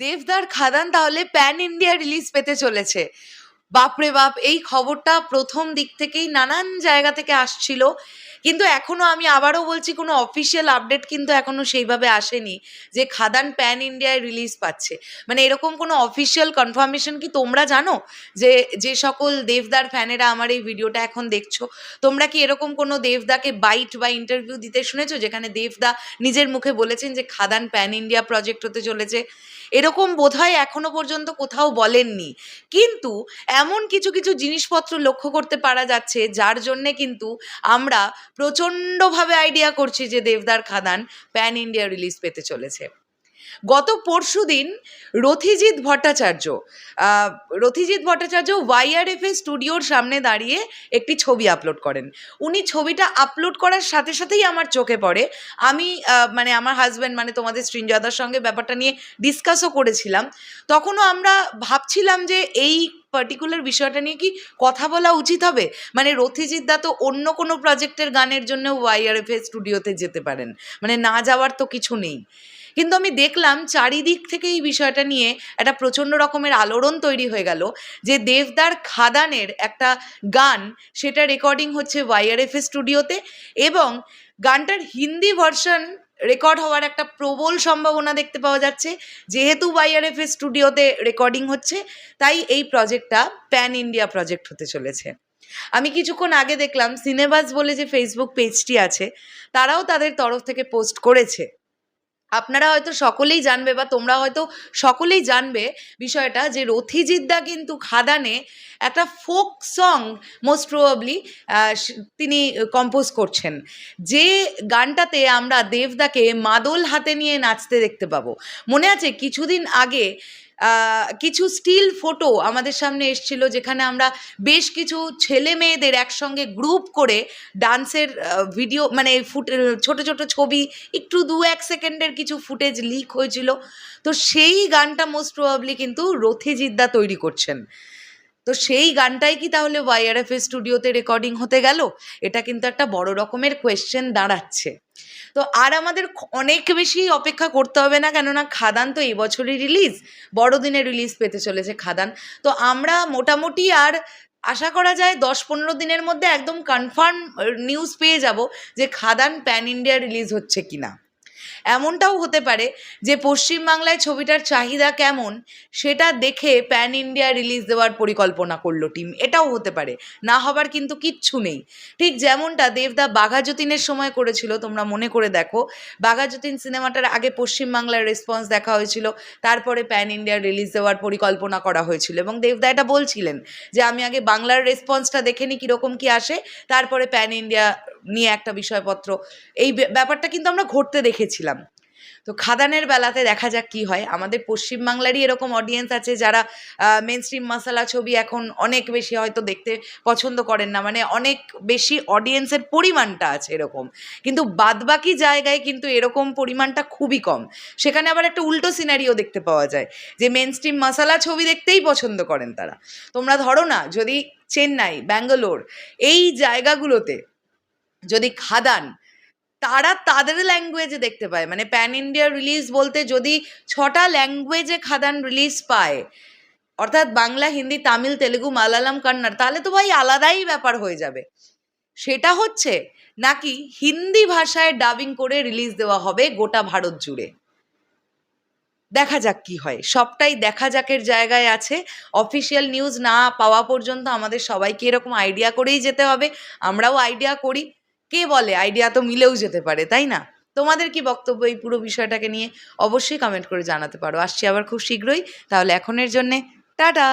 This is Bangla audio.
দেবদার খাদান তাহলে প্যান ইন্ডিয়া রিলিজ পেতে চলেছে। বাপরে বাপ, এই খবরটা প্রথম দিক থেকেই নানান জায়গা থেকে আসছিল। কিন্তু এখনও আমি আবারও বলছি, কোনো অফিসিয়াল আপডেট কিন্তু এখনও সেইভাবে আসেনি যে খাদান প্যান ইন্ডিয়ায় রিলিজ পাচ্ছে। মানে এরকম কোনো অফিসিয়াল কনফার্মেশন কি তোমরা জানো যে যে সকল দেবদার ফ্যানেরা আমার এই ভিডিওটা এখন দেখছ? তোমরা কি এরকম কোনো দেবদাকে বাইট বা ইন্টারভিউ দিতে শুনেছো? যেখানে দেবদা নিজের মুখে বলেছেন যে খাদান প্যান ইন্ডিয়া প্রজেক্ট হতে চলেছে। এরকম বোধহয় এখনও পর্যন্ত কোথাও বলেননি। কিন্তু এমন কিছু কিছু জিনিসপত্র লক্ষ্য করতে পারা যাচ্ছে, যার জন্যে কিন্তু আমরা প্রচণ্ডভাবে আইডিয়া করছি যে দেবদার খাদান প্যান ইন্ডিয়া রিলিজ পেতে চলেছে। গত পরশু দিন রথিজিৎ ভট্টাচার্য রথিজিৎ ভট্টাচার্য ওয়াইআরএফ এ স্টুডিওর সামনে দাঁড়িয়ে একটি ছবি আপলোড করেন। উনি ছবিটা আপলোড করার সাথে সাথেই আমার চোখে পড়ে। আমি মানে আমার হাজব্যান্ড মানে তোমাদের সৃঞ্জয়দার সঙ্গে ব্যাপারটা নিয়ে ডিসকাসও করেছিলাম। তখনও আমরা ভাবছিলাম যে এই পার্টিকুলার বিষয়টা নিয়ে কি কথা বলা উচিত হবে? মানে রথিজিৎ দা তো অন্য কোনো প্রজেক্টের গানের জন্য এর স্টুডিওতে যেতে পারেন। মানে না যাওয়ার তো কিছু নেই। কিন্তু আমি দেখলাম চারিদিক থেকে এই বিষয়টা নিয়ে একটা প্রচণ্ড রকমের আলোড়ন তৈরি হয়ে গেল যে দেবদার খাদানের একটা গান, সেটা রেকর্ডিং হচ্ছে ওয়াইআরএফ স্টুডিওতে এবং গানটার হিন্দি ভার্সন রেকর্ড হওয়ার একটা প্রবল সম্ভাবনা দেখতে পাওয়া যাচ্ছে। যেহেতু ওয়াইআরএফ স্টুডিওতে রেকর্ডিং হচ্ছে, তাই এই প্রজেক্টটা প্যান ইন্ডিয়া প্রজেক্ট হতে চলেছে। আমি কিছুক্ষণ আগে দেখলাম সিনেবাস বলে যে ফেসবুক পেজটি আছে, তারাও তাদের তরফ থেকে পোস্ট করেছে। আপনারা হয়তো সকলেই জানবে বা তোমরা হয়তো সকলেই জানবে বিষয়টা যে রথিজিদ্দা কিন্তু খাদানে একটা ফোক সং মোস্ট প্রবাবলি তিনি কম্পোজ করছেন। যে গানটাতে আমরা দেবদাকে মাদল হাতে নিয়ে নাচতে দেখতে পাবো। মনে আছে কিছুদিন আগে কিছু স্টিল ফটো আমাদের সামনে এসছিল যেখানে আমরা বেশ কিছু ছেলে মেয়েদের একসঙ্গে গ্রুপ করে ডান্সের ভিডিও মানে ফুটে ছোটো ছোটো ছবি, একটু দু এক সেকেন্ডের কিছু ফুটেজ লিক হয়েছিল। তো সেই গানটা মোস্ট প্রবাবলি কিন্তু রথিজিদ্দা তৈরি করছেন। তো সেই গানটাই কি তাহলে ওয়াইআরএফ স্টুডিওতে রেকর্ডিং হতে গেল? এটা কিন্তু একটা বড় রকমের কোয়েশ্চেন দাঁড়াচ্ছে। তো আর আমাদের অনেক বেশি অপেক্ষা করতে হবে না, কেননা খাদান তো এবছরই রিলিজ বড়দিনে রিলিজ পেতে চলেছে খাদান। তো আমরা মোটামুটি আর আশা করা যায় দশ পনেরো দিনের মধ্যে একদম কনফার্ম নিউজ পেয়ে যাব যে খাদান প্যান ইন্ডিয়া রিলিজ হচ্ছে কিনা। এমনটাও হতে পারে যে পশ্চিমবাংলায় ছবিটার চাহিদা কেমন সেটা দেখে প্যান ইন্ডিয়া রিলিজ দেওয়ার পরিকল্পনা করল টিম এটাও হতে পারে, না হবার কিন্তু কিচ্ছু নেই। ঠিক যেমনটা দেবদা বাঘাযতীনের সময় করেছিল, তোমরা মনে করে দেখো। বাঘাযতীন সিনেমাটার আগে পশ্চিমবাংলার রেসপন্স দেখা হয়েছিল, তারপরে প্যান ইন্ডিয়া রিলিজ দেওয়ার পরিকল্পনা করা হয়েছিল এবং দেবদা এটা বলছিলেন যে আমি আগে বাংলার রেসপন্সটা দেখে নিই কীরকম কী আসে, তারপরে প্যান ইন্ডিয়া নিয়ে একটা বিষয়পত্র। এই ব্যাপারটা কিন্তু আমরা ঘটতে দেখেছিলাম তো খাদানের বেলাতে দেখা যাক কি হয়। আমাদের পশ্চিমবাংলারই এরকম অডিয়েন্স আছে যারা মেন স্ট্রিম মশালা ছবি এখন অনেক বেশি হয়তো দেখতে পছন্দ করেন না। মানে অনেক বেশি অডিয়েন্সের পরিমাণটা আছে এরকম। কিন্তু বাদবাকি জায়গায় কিন্তু এরকম পরিমাণটা খুবই কম। সেখানে আবার একটা উল্টো সিনারিও দেখতে পাওয়া যায়, যে মেন স্ট্রিম মশালা ছবি দেখতেই পছন্দ করেন তারা। তোমরা ধরো না, যদি চেন্নাই, ব্যাঙ্গালোর, এই জায়গাগুলোতে যদি খাদান তারা তাদের ল্যাঙ্গুয়েজে দেখতে পায়। মানে প্যান ইন্ডিয়া রিলিজ বলতে যদি ছটা ল্যাঙ্গুয়েজে খাদান রিলিজ পায়, অর্থাৎ বাংলা, হিন্দি, তামিল, তেলেগু, মালায়ালাম, কন্নড়, তাহলে তো ভাই আলাদাই ব্যাপার হয়ে যাবে। সেটা হচ্ছে নাকি হিন্দি ভাষায় ডাবিং করে রিলিজ দেওয়া হবে গোটা ভারত জুড়ে? দেখা যাক কি হয়। সবটাই দেখা যাকের জায়গায় আছে। অফিসিয়াল নিউজ না পাওয়া পর্যন্ত আমাদের সবাইকে এরকম আইডিয়া করেই যেতে হবে। আমরাও আইডিয়া করি। কে বলে? আইডিয়া তো মিলেও যেতে পারে, তাই না? তোমাদের কি বক্তব্য এই পুরো বিষয়টাকে নিয়ে? অবশ্যই কমেন্ট করে জানাতে পারো। আসছি আবার খুব শীঘ্রই। তাহলে এখনের জন্যে টাটা!